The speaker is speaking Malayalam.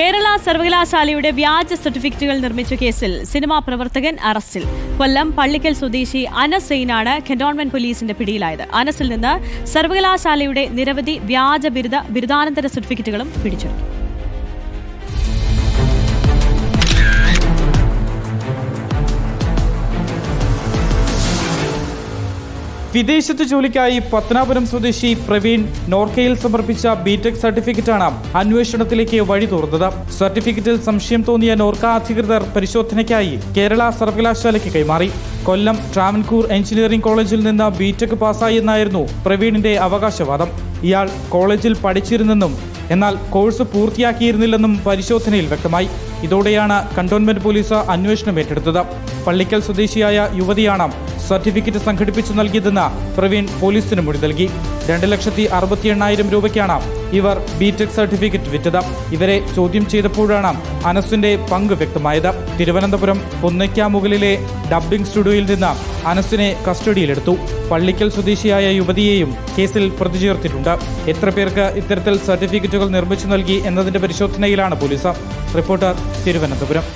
കേരള സർവകലാശാലയുടെ വ്യാജ സർട്ടിഫിക്കറ്റുകൾ നിർമ്മിച്ച കേസിൽ സിനിമാ പ്രവർത്തകൻ അറസ്റ്റിൽ. കൊല്ലം പള്ളിക്കൽ സ്വദേശി അനസ് സെയിനാണ് കന്റോൺമെന്റ് പോലീസിന്റെ പിടിയിലായത്. അനസിൽ നിന്ന് സർവകലാശാലയുടെ നിരവധി വ്യാജ ബിരുദ ബിരുദാനന്തര സർട്ടിഫിക്കറ്റുകളും പിടിച്ചെടുത്തു. വിദേശത്ത് ജോലിക്കായി പത്തനാപുരം സ്വദേശി പ്രവീൺ നോർക്കയിൽ സമർപ്പിച്ച ബിടെക് സർട്ടിഫിക്കറ്റാണ് അന്വേഷണത്തിലേക്ക് വഴി തുറന്നത്. സർട്ടിഫിക്കറ്റിൽ സംശയം തോന്നിയ നോർക്ക അധികൃതർ പരിശോധനയ്ക്കായി കേരള സർവകലാശാലയ്ക്ക് കൈമാറി. കൊല്ലം ട്രാവൻകൂർ എഞ്ചിനീയറിംഗ് കോളേജിൽ നിന്ന് ബിടെക് പാസ്സായെന്നായിരുന്നു പ്രവീണിന്റെ അവകാശവാദം. ഇയാൾ കോളേജിൽ പഠിച്ചിരുന്നെന്നും എന്നാൽ കോഴ്സ് പൂർത്തിയാക്കിയിരുന്നില്ലെന്നും പരിശോധനയിൽ വ്യക്തമായി. ഇതോടെയാണ് കണ്ടോൺമെന്റ് പോലീസ് അന്വേഷണം ഏറ്റെടുത്തത്. പള്ളിക്കൽ സ്വദേശിയായ യുവതിയാണ് സർട്ടിഫിക്കറ്റ് സംഘടിപ്പിച്ചു നൽകിയതെന്ന് പ്രവീൺ പോലീസിന് മൊഴി നൽകി. രണ്ട് ലക്ഷത്തി അറുപത്തി എണ്ണായിരം രൂപയ്ക്കാണ് ഇവർ ബിടെക് സർട്ടിഫിക്കറ്റ് വിറ്റത്. ഇവരെ ചോദ്യം ചെയ്തപ്പോഴാണ് അനസിന്റെ പങ്ക് വ്യക്തമായത്. തിരുവനന്തപുരം പൊന്നയ്ക്കാമുകളിലെ ഡബ്ബിംഗ് സ്റ്റുഡിയോയിൽ നിന്ന് അനസിനെ കസ്റ്റഡിയിലെടുത്തു. പള്ളിക്കൽ സ്വദേശിയായ യുവതിയെയും കേസിൽ പ്രതി ചേർത്തിട്ടുണ്ട് എത്ര പേർക്ക് ഇത്തരത്തിൽ സർട്ടിഫിക്കറ്റുകൾ നിർമ്മിച്ചു നൽകി എന്നതിന്റെ പരിശോധനയിലാണ് പോലീസ്. റിപ്പോർട്ടർ തിരുവനന്തപുരം.